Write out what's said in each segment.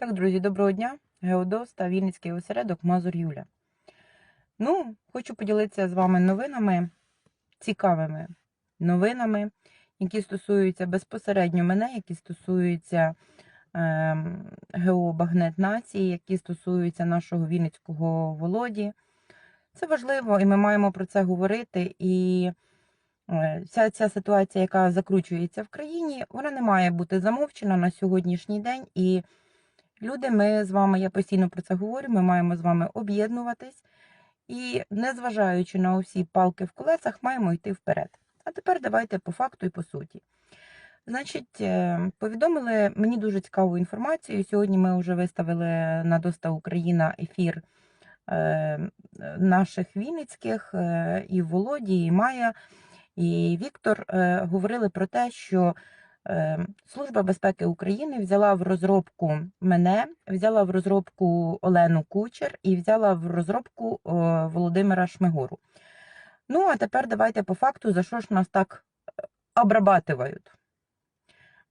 Так, друзі, доброго дня. Геодос та Вінницький осередок Мазур Юля. Ну, хочу поділитися з вами новинами, цікавими новинами, які стосуються безпосередньо мене, які стосуються ем, ГО Багнет Нації, які стосуються нашого Вінницького Володі. Це важливо, і ми маємо про це говорити. І е, вся ця ситуація, яка закручується в країні, вона не має бути замовчена на сьогоднішній день. І Люди, ми з вами, я постійно про це говорю, ми маємо з вами об'єднуватись і, незважаючи на усі палки в колесах, маємо йти вперед. А тепер давайте по факту і по суті. Значить, е, повідомили мені дуже цікаву інформацію. Сьогодні ми вже виставили на Доста Україна ефір е, наших Вінницьких е, і Володі, і Майя, і Віктор говорили про те, що Служба безпеки України взяла в розробку мене, взяла в розробку Олену Кучер і взяла в розробку Володимира Шмигору. Ну, а тепер давайте по факту, за що ж нас так е, обрабатують.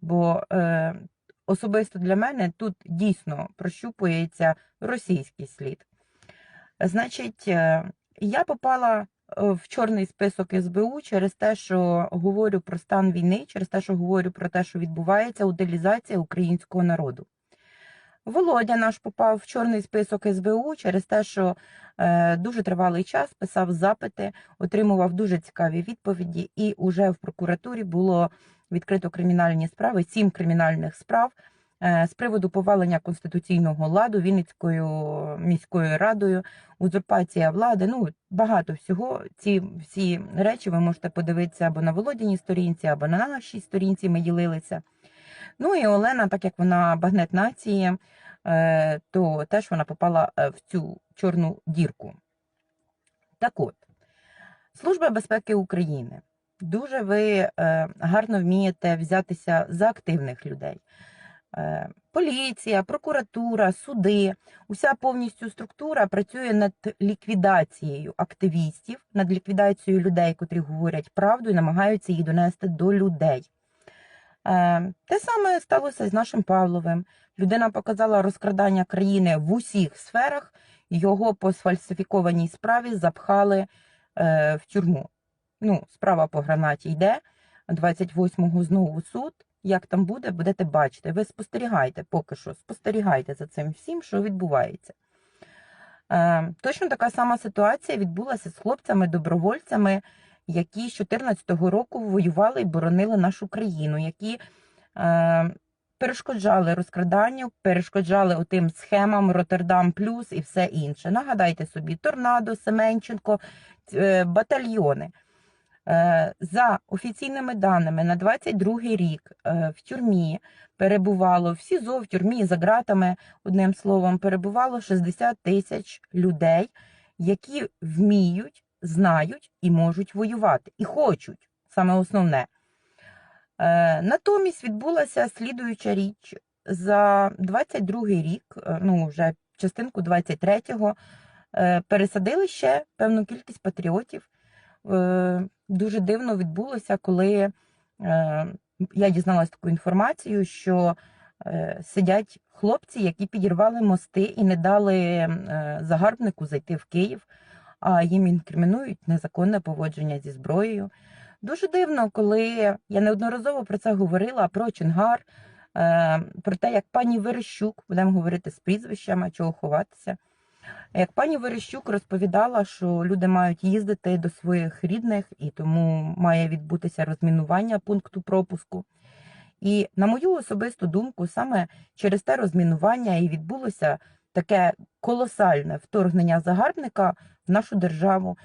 Бо е, особисто для мене тут дійсно прощупується російський слід. Значить, е, я попала в чорний список СБУ через те, що говорю про стан війни, через те, що говорю про те, що відбувається утилізація українського народу. Володя наш попав в чорний список СБУ через те, що е, дуже тривалий час писав запити, отримував дуже цікаві відповіді, і уже в прокуратурі було відкрито кримінальні справи, сім кримінальних справ Е, з приводу повалення конституційного ладу Вінницькою міською радою, узурпація влади. Ну багато всього. Ці всі речі ви можете подивитися або на Володіній сторінці, або на нашій сторінці. Ми ділилися. Ну і Олена, так як вона багнет нації, е, то теж вона попала е, в цю чорну дірку. Так от, Служба безпеки України. Дуже ви гарно вмієте взятися за активних людей. Е, поліція, прокуратура, суди, уся повністю структура працює над ліквідацією активістів, над ліквідацією людей, котрі говорять правду і намагаються її донести до людей. Е, те саме сталося з нашим Павловим. Людина показала розкрадання країни в усіх сферах, його по сфальсифікованій справі запхали е, в тюрму. Ну, Справа по гранаті йде. 28-го знову суд. Як там буде, будете бачити. Ви спостерігайте поки що, спостерігайте за цим всім, що відбувається. Е, Точно така сама ситуація відбулася з хлопцями-добровольцями, які з 2014 року воювали і боронили нашу країну, які е, перешкоджали розкраданню, перешкоджали отим схемам Роттердам Плюс і все інше. Нагадайте собі, Торнадо, Семенченко, е, батальйони. Е, за офіційними даними, на 22-й рік е, в тюрмі перебувало в СІЗО, в тюрмі за ґратами, одним словом, перебувало 60 тисяч людей, які вміють, знають і можуть воювати, і хочуть саме основне. Е, натомість відбулася слідуюча річ за 22-й рік, ну вже частинку 23-го, пересадили ще певну кількість патріотів. Е, дуже дивно відбулося, коли е, я дізналася таку інформацію, що е, сидять хлопці, які підірвали мости і не дали загарбнику зайти в Київ, а їм інкримінують незаконне поводження зі зброєю. Дуже дивно, коли я неодноразово про це говорила, про Чингар, про те, як пані Верещук, будемо говорити з прізвищами, чого ховатися. Як пані Верещук розповідала, що люди мають їздити до своїх рідних і тому має відбутися розмінування пункту пропуску. І на мою особисту думку, саме через те розмінування і відбулося таке колосальне вторгнення загарбника в нашу державу.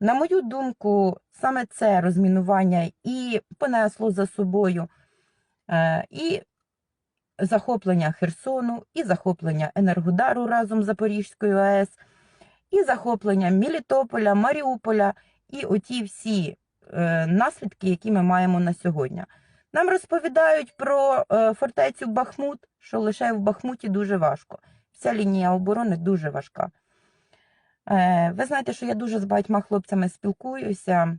На мою думку, саме це розмінування і понесло за собою е, і захоплення Херсону, і захоплення Енергодару разом з Запорізькою АЕС, і захоплення Мелітополя, Маріуполя і оті всі е, наслідки, які ми маємо на сьогодні. Нам розповідають про е, фортецю Бахмут, що лише в Бахмуті дуже важко. Вся лінія оборони дуже важка. Е, ви знаєте, що я дуже з багатьма хлопцями спілкуюся,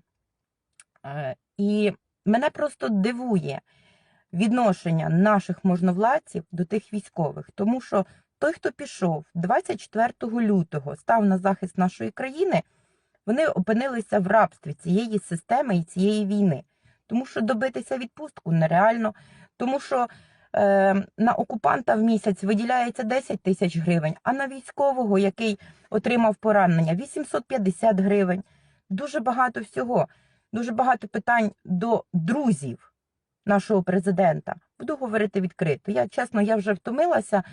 е, і мене просто дивує відношення наших можновладців до тих військових. Тому що той, хто пішов 24 лютого, став на захист нашої країни, вони опинилися в рабстві цієї системи і цієї війни. Тому що добитися відпустку нереально, тому що е, на окупанта в місяць виділяється 10 тисяч гривень, а на військового, який отримав поранення, 850 гривень. Дуже багато всього, дуже багато питань до друзів нашого президента. Буду говорити відкрито. Я чесно, я вже втомилася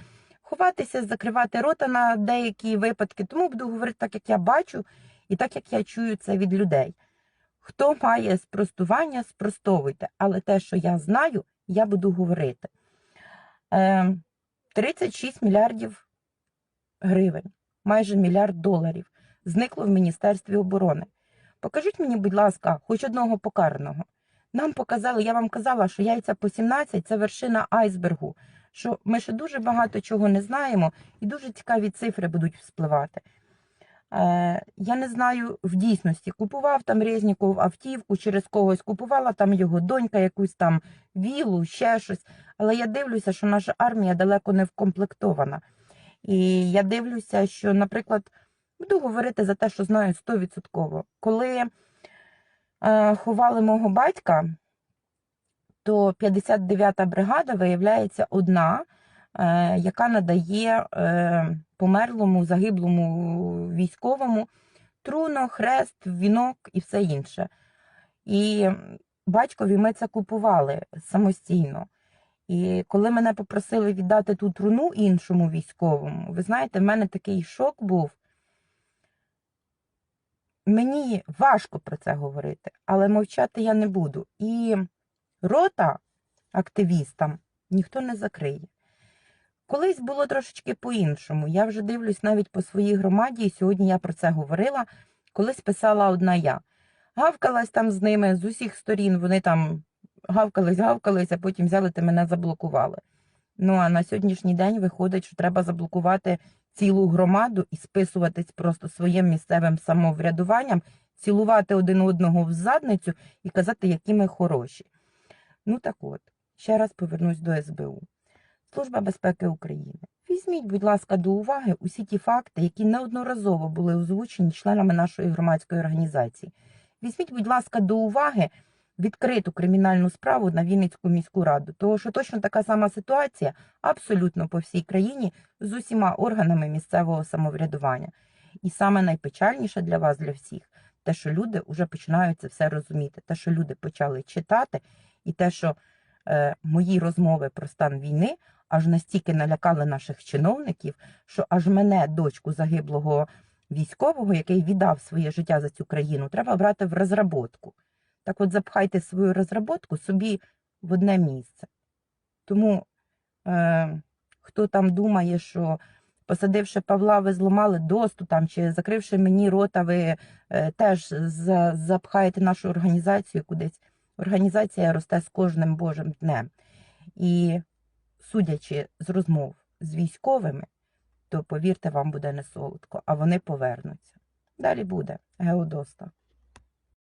ховатися, закривати рота на деякі випадки, тому буду говорити так, як я бачу, і так, як я чую це від людей. Хто має спростування, спростовуйте. Але те, що я знаю, я буду говорити. Е, 36 мільярдів гривень, майже мільярд доларів, зникло в Міністерстві оборони. Покажіть мені, будь ласка, хоч одного покараного. Нам показали, я вам казала, що яйця по 17 це вершина айсбергу. Що ми ще дуже багато чого не знаємо, і дуже цікаві цифри будуть вспливати. Е, я не знаю в дійсності, купував там Резніков автівку через когось, купувала там його донька, якусь там вілу, ще щось. Але я дивлюся, що наша армія далеко не вкомплектована. І я дивлюся, що, наприклад, буду говорити за те, що знаю 100%. Коли ховали мого батька, то 59-та бригада виявляється одна, е, яка надає е, померлому, загиблому військовому труно, хрест, вінок і все інше. І батькові ми це купували самостійно. І коли мене попросили віддати ту труну іншому військовому, ви знаєте, в мене такий шок був. Мені важко про це говорити, але мовчати я не буду. І рота активістам ніхто не закриє. Колись було трошечки по-іншому. Я вже дивлюсь навіть по своїй громаді, і сьогодні я про це говорила. Колись писала одна я. Гавкалась там з ними з усіх сторін, вони там гавкались, гавкались, а потім взяли та мене заблокували. Ну а на сьогоднішній день виходить, що треба заблокувати цілу громаду і списуватись просто своїм місцевим самоврядуванням, цілувати один одного в задницю і казати, які ми хороші. Ну так от, ще раз повернусь до СБУ. Служба безпеки України. Візьміть, будь ласка, до уваги усі ті факти, які неодноразово були озвучені членами нашої громадської організації. Візьміть, будь ласка, до уваги відкриту кримінальну справу на Вінницьку міську раду, тому що точно така сама ситуація абсолютно по всій країні з усіма органами місцевого самоврядування. І саме найпечальніше для вас, для всіх, те, що люди вже починають це все розуміти, те, що люди почали читати, і те, що е, мої розмови про стан війни аж настільки налякали наших чиновників, що аж мене, дочку загиблого військового, який віддав своє життя за цю країну, треба брати в розработку. Так от запхайте свою розработку собі в одне місце. Тому е, хто там думає, що посадивши Павла, ви зламали досту там, чи закривши мені рота, ви е, теж за- запхаєте нашу організацію кудись. Організація росте з кожним Божим днем. І судячи з розмов з військовими, то повірте, вам буде не солодко, а вони повернуться. Далі буде Геодоста.